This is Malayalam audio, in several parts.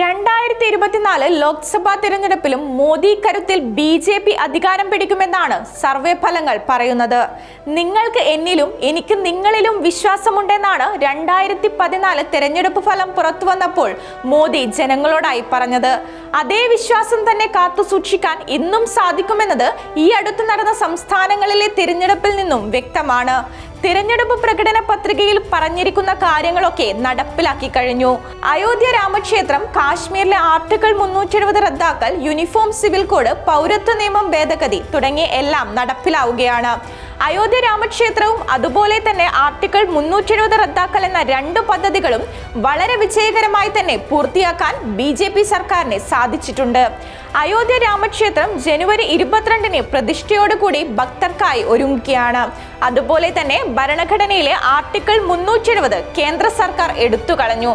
രണ്ടായിരത്തി ഇരുപത്തിനാല് ലോക്സഭാ തിരഞ്ഞെടുപ്പിലും മോദി കരുത്തിൽ ബി ജെ പി അധികാരം പിടിക്കുമെന്നാണ് സർവേ ഫലങ്ങൾ പറയുന്നത്. നിങ്ങൾക്ക് എന്നിലും എനിക്ക് നിങ്ങളിലും വിശ്വാസമുണ്ടെന്നാണ് രണ്ടായിരത്തി പതിനാല് തിരഞ്ഞെടുപ്പ് ഫലം പുറത്തു വന്നപ്പോൾ മോദി ജനങ്ങളോടായി പറഞ്ഞത്. അതേ വിശ്വാസം തന്നെ കാത്തു സൂക്ഷിക്കാൻ ഇന്നും സാധിക്കുമെന്നത് ഈ അടുത്ത് നടന്ന സംസ്ഥാനങ്ങളിലെ തിരഞ്ഞെടുപ്പിൽ നിന്നും വ്യക്തമാണ്. തിരഞ്ഞെടുപ്പ് പ്രകടന പത്രികയിൽ പറഞ്ഞിരിക്കുന്ന കാര്യങ്ങളൊക്കെ നടപ്പിലാക്കി കഴിഞ്ഞു. അയോധ്യ രാമക്ഷേത്രം കാശ്മീരിലെ ആർട്ടിക്കിൾ മുന്നൂറ്റി എഴുപത് റദ്ദാക്കൽ യൂണിഫോം സിവിൽ കോഡ് പൗരത്വ നിയമം ഭേദഗതി തുടങ്ങിയ എല്ലാം നടപ്പിലാവുകയാണ്. അയോധ്യ രാമക്ഷേത്രവും അതുപോലെ തന്നെ ആർട്ടിക്കിൾ മുന്നൂറ്റി എഴുപത് റദ്ദാക്കൽ എന്ന രണ്ട് പദ്ധതികളും വളരെ വിജയകരമായി തന്നെ പൂർത്തിയാക്കാൻ ബി ജെ പി സർക്കാരിന് സാധിച്ചിട്ടുണ്ട്. അയോധ്യ രാമക്ഷേത്രം ജനുവരി ഇരുപത്തിരണ്ടിന് പ്രതിഷ്ഠയോടുകൂടി ഭക്തർക്കായി ഒരുങ്ങുകയാണ്. അതുപോലെ തന്നെ ഭരണഘടനയിലെ ആർട്ടിക്കിൾ മുന്നൂറ്റി എഴുപത് കേന്ദ്ര സർക്കാർ എടുത്തു കളഞ്ഞു.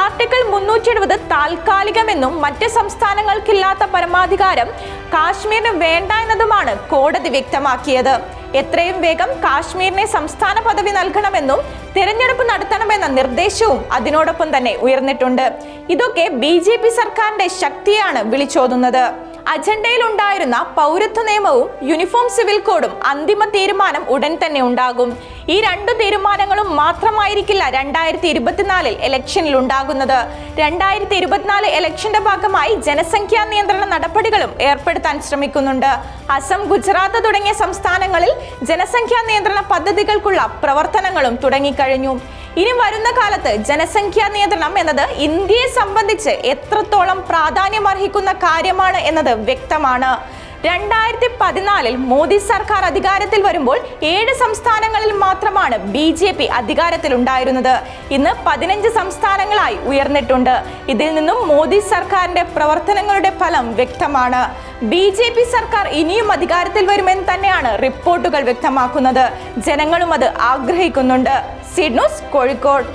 ആർട്ടിക്കിൾ മുന്നൂറ്റി എഴുപത് താൽക്കാലികമെന്നും മറ്റ് സംസ്ഥാനങ്ങൾക്കില്ലാത്ത പരമാധികാരം കാശ്മീരിന് വേണ്ട എന്നതുമാണ് കോടതി വ്യക്തമാക്കിയത്. എത്രയും വേഗം കാശ്മീരിനെ സംസ്ഥാന പദവി നൽകണമെന്നും തിരഞ്ഞെടുപ്പ് നടത്തണമെന്ന നിർദ്ദേശവും അതിനോടൊപ്പം തന്നെ ഉയർന്നിട്ടുണ്ട്. ഇതൊക്കെ ബി സർക്കാരിന്റെ ശക്തിയാണ് വിളിച്ചോതുന്നത്. അജണ്ടയിൽ ഉണ്ടായിരുന്ന പൗരത്വ നിയമവും യൂണിഫോം സിവിൽ കോഡും അന്തിമ തീരുമാനം ഉടൻ തന്നെ ഉണ്ടാകും. ഈ രണ്ടു തീരുമാനങ്ങളും മാത്രമായിരിക്കില്ല രണ്ടായിരത്തി ഇരുപത്തിനാലിൽ ഇലക്ഷനിൽ ഉണ്ടാകുന്നത്. രണ്ടായിരത്തി ഇരുപത്തിനാല് ഇലക്ഷന്റെ ഭാഗമായി ജനസംഖ്യാ നിയന്ത്രണ നടപടികളും ഏർപ്പെടുത്താൻ ശ്രമിക്കുന്നുണ്ട്. അസം ഗുജറാത്ത് തുടങ്ങിയ സംസ്ഥാനങ്ങളിൽ ജനസംഖ്യാ നിയന്ത്രണ പദ്ധതികൾക്കുള്ള പ്രവർത്തനങ്ങളും തുടങ്ങിക്കഴിഞ്ഞു. ഇനി വരുന്ന കാലത്ത് ജനസംഖ്യാ നിയന്ത്രണം എന്നത് ഇന്ത്യയെ സംബന്ധിച്ച് എത്രത്തോളം പ്രാധാന്യം അർഹിക്കുന്ന കാര്യമാണ് എന്നത് വ്യക്തമാണ്. രണ്ടായിരത്തി പതിനാലിൽ മോദി സർക്കാർ അധികാരത്തിൽ വരുമ്പോൾ ഏഴ് സംസ്ഥാനങ്ങളിൽ മാത്രമാണ് ബി ജെ പി അധികാരത്തിലുണ്ടായിരുന്നത്. ഇന്ന് പതിനഞ്ച് സംസ്ഥാനങ്ങളായി ഉയർന്നിട്ടുണ്ട്. ഇതിൽ നിന്നും മോദി സർക്കാരിന്റെ പ്രവർത്തനങ്ങളുടെ ഫലം വ്യക്തമാണ്. ബി ജെ പി സർക്കാർ ഇനിയും അധികാരത്തിൽ വരുമെന്ന് തന്നെയാണ് റിപ്പോർട്ടുകൾ വ്യക്തമാക്കുന്നത്. ജനങ്ങളും അത് ആഗ്രഹിക്കുന്നുണ്ട്. സിഡ്നൂസ് കോഴിക്കോട്.